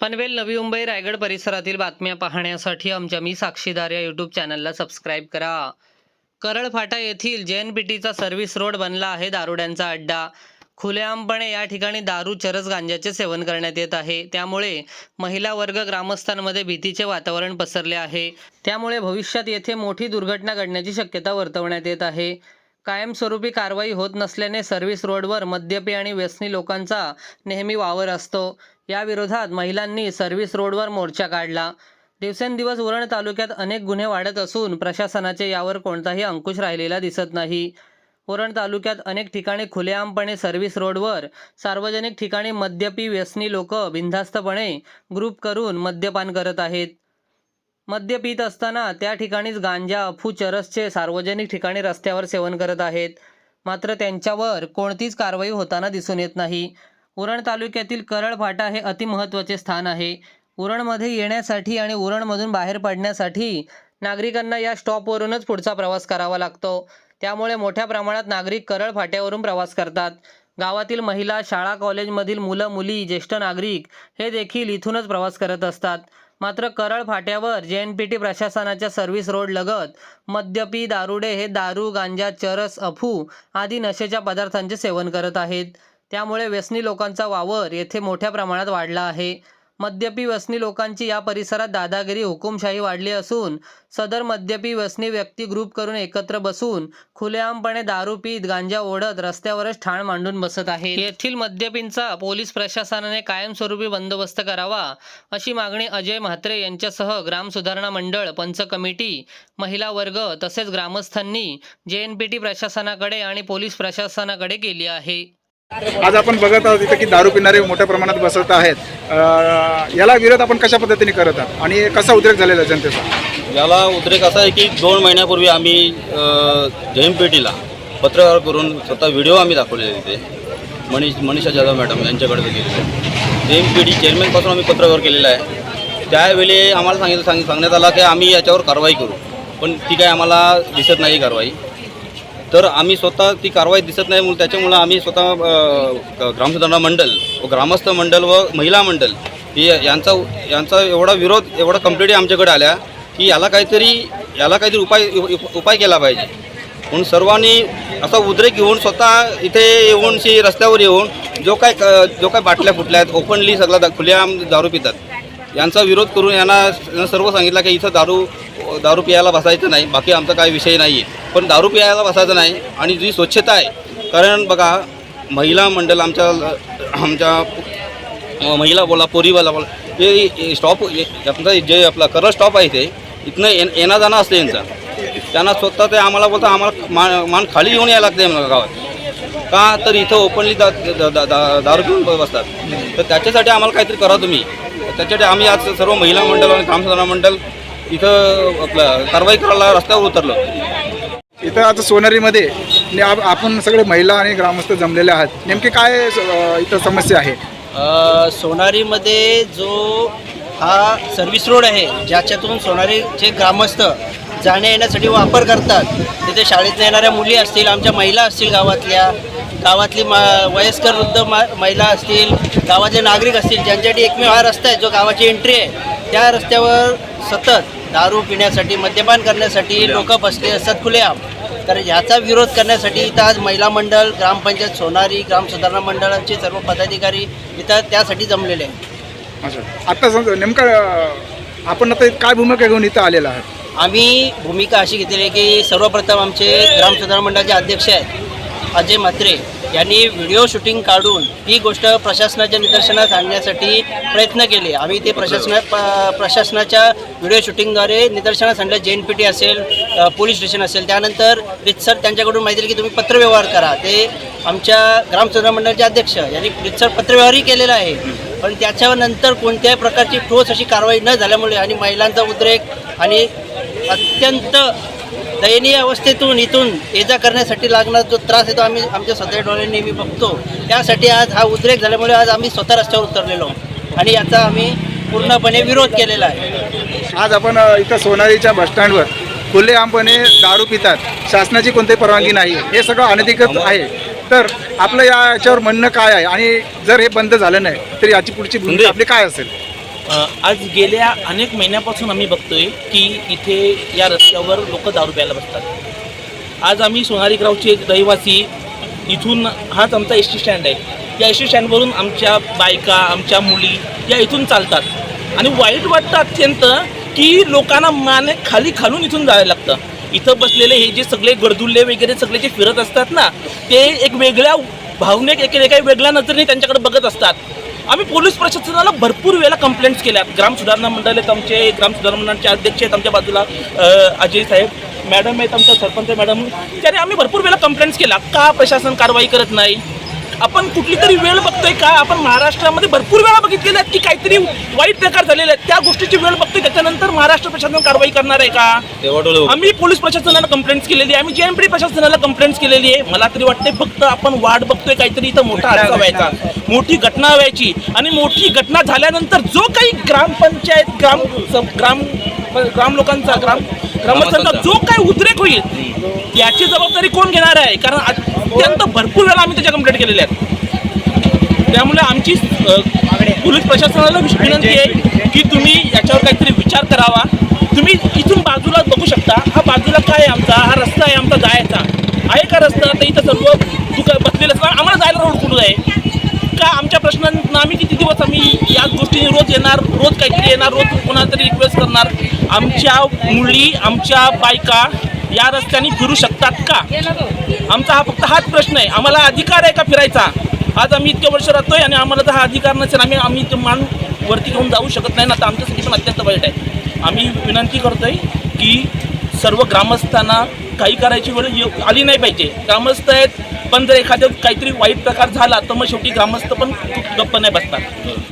पनवेल नवी मुंबई रायगड परिसरातील बातम्या पाहण्यासाठी आमच्या मी साक्षीदार या यूट्यूब चॅनलला सबस्क्राईब करा. करळ फाटा येथील टीचा सर्व्हिस रोड बनला आहे. दारुड्यांचा अड्डा. खुलेआमपणे या ठिकाणी दारू चरस गांजाचे सेवन करण्यात येत आहे. त्यामुळे महिला वर्ग ग्रामस्थांमध्ये भीतीचे वातावरण पसरले आहे. त्यामुळे भविष्यात येथे मोठी दुर्घटना घडण्याची शक्यता वर्तवण्यात येत आहे. कायमस्वरूपी कारवाई होत नसल्याने सर्व्हिस रोडवर मद्यपी आणि व्यसनी लोकांचा नेहमी वावर असतो. या विरोधात महिलांनी सर्व्हिस रोडवर मोर्चा काढला. दिवसेंदिवस उरण तालुक्यात अनेक गुन्हे वाढत असून प्रशासनाचे यावर कोणताही अंकुश राहिलेला दिसत नाही. उरण तालुक्यात अनेक ठिकाणी खुलेआमपणे सर्व्हिस रोडवर सार्वजनिक ठिकाणी मद्यपी व्यसनी लोक बिनधास्तपणे ग्रुप करून मद्यपान करत आहेत. मद्य पित असताना त्या ठिकाणीच गांजा अफू चरसचे सार्वजनिक ठिकाणी रस्त्यावर सेवन करत आहेत. मात्र त्यांच्यावर कोणतीच कारवाई होताना दिसून येत नाही. उरण तालुक्यातील करळ फाटा हे अतिमहत्त्वाचे स्थान आहे. उरणमध्ये येण्यासाठी आणि उरणमधून बाहेर पडण्यासाठी नागरिकांना या स्टॉपवरूनच पुढचा प्रवास करावा लागतो. त्यामुळे मोठ्या प्रमाणात नागरिक करळ फाट्यावरून प्रवास करतात. गावातील महिला शाळा कॉलेजमधील मुलं मुली ज्येष्ठ नागरिक हे देखील इथूनच प्रवास करत असतात. मात्र करळ फाट्यावर जे एन पी टी प्रशासनाच्या सर्व्हिस रोड लगत मद्यपी दारुडे हे दारू गांजा चरस अफू आदी नशेच्या पदार्थांचे सेवन करत आहेत. त्यामुळे व्यसनी लोकांचा वावर येथे मोठ्या प्रमाणात वाढला आहे. मद्यपी व्यसनी लोकांची या परिसरात दादागिरी हुकुमशाही वाढली असून सदर मद्यपी व्यसनी व्यक्ती ग्रुप करून एकत्र बसून खुलेआमपणे दारू पीत गांजा ओढत रस्त्यावरच ठाण मांडून बसत आहे येथील मद्यपींचा पोलीस प्रशासनाने कायमस्वरूपी बंदोबस्त करावा अशी मागणी अजय म्हात्रे यांच्यासह ग्राम सुधारणा मंडळ पंच कमिटी महिला वर्ग तसेच ग्रामस्थांनी जे एन पी टी प्रशासनाकडे आणि पोलीस प्रशासनाकडे केली आहे. आज आपण बघत आहोत इथं की दारू पिणारे मोठ्या प्रमाणात बसत आहेत. याला विरोध आपण कशा पद्धतीने करत आहात? आणि कसा उद्रेक झालेला आहे जनतेचा? याला उद्रेक असा आहे की दोन महिन्यापूर्वी आम्ही जयमपेटीला पत्रकार करून स्वतः व्हिडिओ आम्ही दाखवलेले तिथे मनीष मनीषा जाधव मॅडम यांच्याकडे गेलेले. जयमपेटी चेअरमॅनपासून आम्ही पत्रकार केलेला आहे. त्यावेळी आम्हाला सांगितलं सांग सांगण्यात आला की आम्ही याच्यावर कारवाई करू. पण ती काय आम्हाला दिसत नाही कारवाई. तर आम्ही स्वतः ती कारवाई दिसत नाही म्हणून त्याच्यामुळं आम्ही स्वतः ग्रामसुधारणा मंडल व ग्रामस्थ मंडल व महिला मंडल ही यांचा यांचा एवढा विरोध एवढा कंप्लेंटी आमच्याकडे आल्या की याला काहीतरी याला काहीतरी उपाय उप- उपाय केला पाहिजे. म्हणून सर्वांनी असा उद्रेक घेऊन स्वतः इथे येऊन शी रस्त्यावर येऊन जो काय क- जो काय बाटल्या फुटल्या आहेत ओपनली सगळा दा- खुलेआम दारू पितात यांचा विरोध करून यांना यांना सर्व सांगितलं की इथं दारू दारू पियाला बसायचं नाही बाकी आमचा काही विषय नाही आहे पण दारू प्यायला बसायचं नाही आणि जी स्वच्छता आहे कारण बघा महिला मंडळ आमच्या आमच्या महिला बोला पोरीवाला बोला हे स्टॉप आमचा जे आपला करल स्टॉप आहे ते इथनं ये येणं जाणं असतं यांचा. त्यांना स्वतः ते आम्हाला बोलता आम्हाला मान मान खाली येऊन यायला लागते आम्हाला गावात. का तर इथं ओपनली दा, दा, दारू पिऊन बसतात. तर त्याच्यासाठी आम्हाला काहीतरी करा तुम्ही. त्याच्यासाठी आम्ही आज सर्व महिला मंडळ आणि ग्रामसभा मंडळ इथं आपलं कारवाई करायला रस्त्यावर उतरलो. इथं आता सोनारीमध्ये ने म्हणजे आप- आपण सगळे महिला आणि ग्रामस्थ जमलेले आहात. नेमके काय इथं समस्या आहे? अ, सोनारीमध्ये जो हा सर्व्हिस रोड आहे ज्याच्यातून सोनारीचे ग्रामस्थ जाण्या येण्यासाठी वापर करतात तिथे शाळेत येणाऱ्या मुली असतील आमच्या महिला असतील गावातल्या गावातली मा वयस्कर वृद्ध मा महिला असतील गावातले नागरिक असतील ज्यांच्यासाठी एकमेव हा रस्ता आहे जो गावाची एंट्री आहे. त्या रस्त्यावर सतत दारू पिण्यासाठी मद्यपान करण्यासाठी लोक बसले असतात खुलेआम. तर ह्याचा विरोध करण्यासाठी इथं आज महिला मंडळ ग्रामपंचायत सोनारी ग्राम सुधारणा मंडळाचे सर्व पदाधिकारी इथं त्यासाठी जमलेले आहेत. आता समजा नेमकं आपण आता काय भूमिका घेऊन इथं आलेला आहात? आम्ही भूमिका अशी घेतलेली आहे की सर्वप्रथम आमचे ग्राम सुधारणा मंडळाचे अध्यक्ष आहेत अजय म्हात्रे. यांनी व्हिडिओ शूटिंग काढून ही गोष्ट प्रशासनाच्या निदर्शनास आणण्यासाठी प्रयत्न केले. आम्ही ते प्रशासना प्रशासनाच्या व्हिडिओ शूटिंगद्वारे निदर्शनास आणलं. जे एन पी टी असेल पोलीस स्टेशन असेल. त्यानंतर रितसर त्यांच्याकडून माहिती की तुम्ही पत्रव्यवहार करा. ते आमच्या ग्राम सुधारणा मंडळाचे अध्यक्ष यांनी रितसर पत्रव्यवहारही केलेला आहे. पण त्याच्यावर नंतर कोणत्याही प्रकारची ठोस अशी कारवाई न झाल्यामुळे आणि महिलांचा उद्रेक आणि अत्यंत दयनीय अवस्थेतून इथून ये जा करण्यासाठी लागणारा जो त्रास आहे तो आम्ही आमच्या सध्या डोळ्यांनी नेहमी बघतो. त्यासाठी आज हा उद्रेक झाल्यामुळे आज आम्ही स्वतः रस्त्यावर उतरलेलो. आणि याचा आम्ही पूर्णपणे विरोध केलेला आहे. आज आपण इथं सोनारीच्या बसस्टँडवर खुलेआमपणे दारू पितात. शासनाची कोणतीही परवानगी नाही हे सगळं अनधिकृत आहे. तर आपलं या याच्यावर म्हणणं काय आहे? आणि जर हे बंद झालं नाही तर याची पुढची भूमिका आपली काय असेल? आज गेल्या अनेक महिन्यापासून आम्ही बघतोय की इथे या रस्त्यावर लोक दारू प्यायला बसतात. आज आम्ही सोनारी रहिवासी इथून हाच आमचा एस टी स्टँड आहे. या एस टी स्टँडवरून आमच्या बायका आमच्या मुली या इथून चालतात. आणि वाईट वाटतं अत्यंत की लोकांना माने खाली खालून इथून जायला लागतं. इथं बसलेले हे जे सगळे गर्दुल्ले वगैरे सगळे जे फिरत असतात ना ते एक वेगळ्या भावनिक एक एका वेगळ्या नजरेने त्यांच्याकडे बघत असतात. आम्ही पोलीस प्रशासनाला भरपूर वेळेला कंप्लेंट्स केल्या. ग्राम सुधारणा मंडळ आहेत आमचे ग्राम सुधारणा मंडळाचे अध्यक्ष आहेत आमच्या बाजूला अजय साहेब मॅडम आहेत आमच्या सरपंच मॅडम त्याने आम्ही भरपूर वेळा कंप्लेंट्स केल्या. का प्रशासन कारवाई करत नाही? आपण कुठली तरी वेळ बघतोय का? आपण महाराष्ट्रामध्ये भरपूर वेळा बघितलेल्या आहेत की काहीतरी वाईट प्रकार झालेले आहेत. त्या गोष्टीची वेळ बघतोय त्याच्यानंतर महाराष्ट्र प्रशासन कारवाई करणार आहे का. आम्ही पोलीस प्रशासनाला कंप्लेंट्स केलेली आहे. आम्ही जेएमपी प्रशासनाला कंप्लेंट्स केलेली आहे. मला तरी वाटते फक्त आपण वाट बघतोय काहीतरी इथं मोठा हादसा व्हायचा. मोठी घटना व्हायची. आणि मोठी घटना झाल्यानंतर जो काही ग्रामपंचायत ग्राम ग्राम ग्राम लोकांचा ग्राम ग्रामस्थांचा जो काही उद्रेक होईल याची जबाबदारी कोण घेणार आहे? कारण अत्यंत भरपूर वेळा आम्ही त्याच्या कंप्लेंट केलेल्या आहेत. त्यामुळे आमची पोलीस प्रशासनाला विनंती आहे की तुम्ही याच्यावर काहीतरी विचार करावा. तुम्ही इथून बाजूला बघू शकता हा बाजूला काय आहे आमचा? हा रस्ता आहे आमचा जायचा आहे का रस्ता? तर इथं सर्व दुका बसलेलं असतं आम्हाला जायला रोड कुठं आहे का आमच्या प्रश्नांना आम्ही किती दिवस आम्ही याच गोष्टीने रोज येणार रोज काहीतरी येणार रोज कोणाला तरी रिक्वेस्ट करणार. आमच्या मुली आमच्या बायका या रस्त्याने फिरू शकतात का? आमचा हा फक्त हाच प्रश्न आहे. आम्हाला अधिकार आहे का फिरायचा? आज आम्ही इतके वर्ष राहतोय आणि आम्हाला तर हा अधिकार नसेल. आम्ही आम्ही ते मान वरती घेऊन जाऊ शकत नाही. ना तर आमच्यासाठी पण अत्यंत वाईट आहे. आम्ही विनंती करतोय की सर्व ग्रामस्थांना काही करायची वेळ येऊ- आली नाही पाहिजे. ग्रामस्थ आहेत पण जर एखाद्या काहीतरी वाईट प्रकार झाला तर मग शेवटी ग्रामस्थ पण गप्प नाही बसतात